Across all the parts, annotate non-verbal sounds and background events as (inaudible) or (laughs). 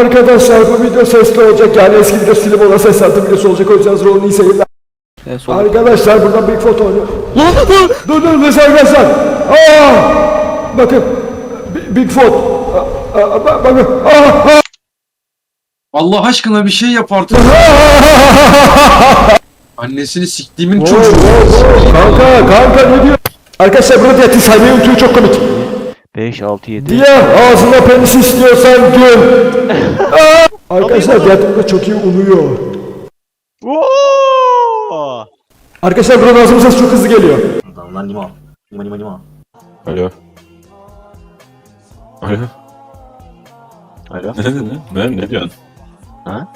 Arkadaşlar bu video sesli olacak yani eski video silip ona ses attım videosu olacak o yüzden rolünü iyi seyirler. Evet, sol. Arkadaşlar burada Bigfoot oynuyor. dur dur dur arkadaşlar. Aa! Bakın Bi- Bigfoot. Aa, aa, bak- bakın. Aa, aa. Allah aşkına bir şey yap artık. (laughs) Annesini siktiğimin çocuğu. Kanka kanka ne diyor? Arkadaşlar burada diyeti saymayı unutuyor çok komik. 5, 6, 7. Diye ağzına penis istiyorsan gül. (laughs) Arkadaşlar burada çok iyi unuyor. Arkadaşlar buranın ağzımın sesi çok hızlı geliyor. Lan limon. Limon limon limon. Alo. Alo. Alo. Ne dedin? Ne, ne diyorsun? Ha?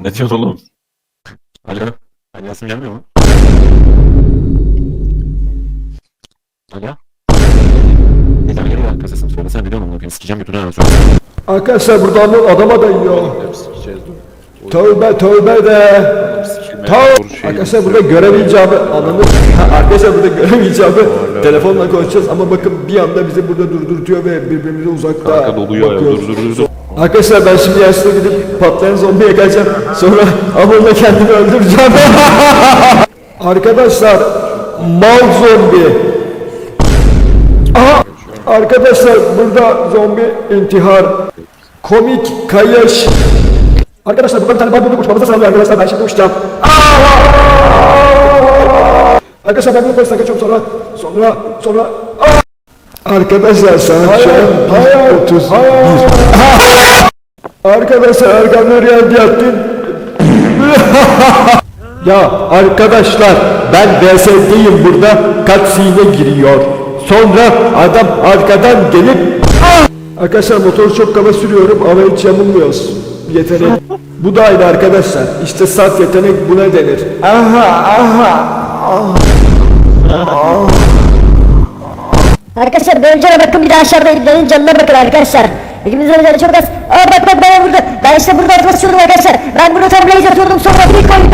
Ne diyorsun oğlum? Alo. Alo Yasin gelmiyor mu? Sikeceğim bir tane söyle. Arkadaşlar burada adam adama dayıyor. Tövbe tövbe de. Tövbe. Arkadaşlar burada görev icabı ananı. Ha, (laughs) Arkadaşlar burada görev icabı telefonla konuşacağız ama bakın bir anda bizi burada durdurtuyor ve birbirimize uzakta Kanka doluyor ya dur dur dur. Arkadaşlar ben şimdi yaşlı gidip patlayan zombiye geleceğim. Sonra (laughs) amurla kendimi öldüreceğim. (laughs) Arkadaşlar mal zombi. Arkadaşlar burada zombi intihar. Komik kayış. Arkadaşlar burada bir tane barbunu uçmamıza sağlıyor arkadaşlar ben şimdi uçacağım. Arkadaşlar ben bunu polisten kaçıyorum sonra sonra sonra Arkadaşlar saat şu an 30. Arkadaşlar arkamda rüya yattın. ya arkadaşlar ben VS'deyim burada cutscene giriyor. Sonra adam arkadan gelip Ah! Arkadaşlar motoru çok kaba sürüyorum ama hiç yamulmuyoruz. Yetenek. Bu da aynı arkadaşlar. İşte saf yetenek buna denir. Aha aha. Arkadaşlar bölgene bakın bir de aşağıda ibnenin canına bakın arkadaşlar. İkimizin canı çok az. Aa bak bak ben burada. Ben işte burada atmak istiyordum arkadaşlar. Ben burada tam blaze atıyordum sonra bir koydum.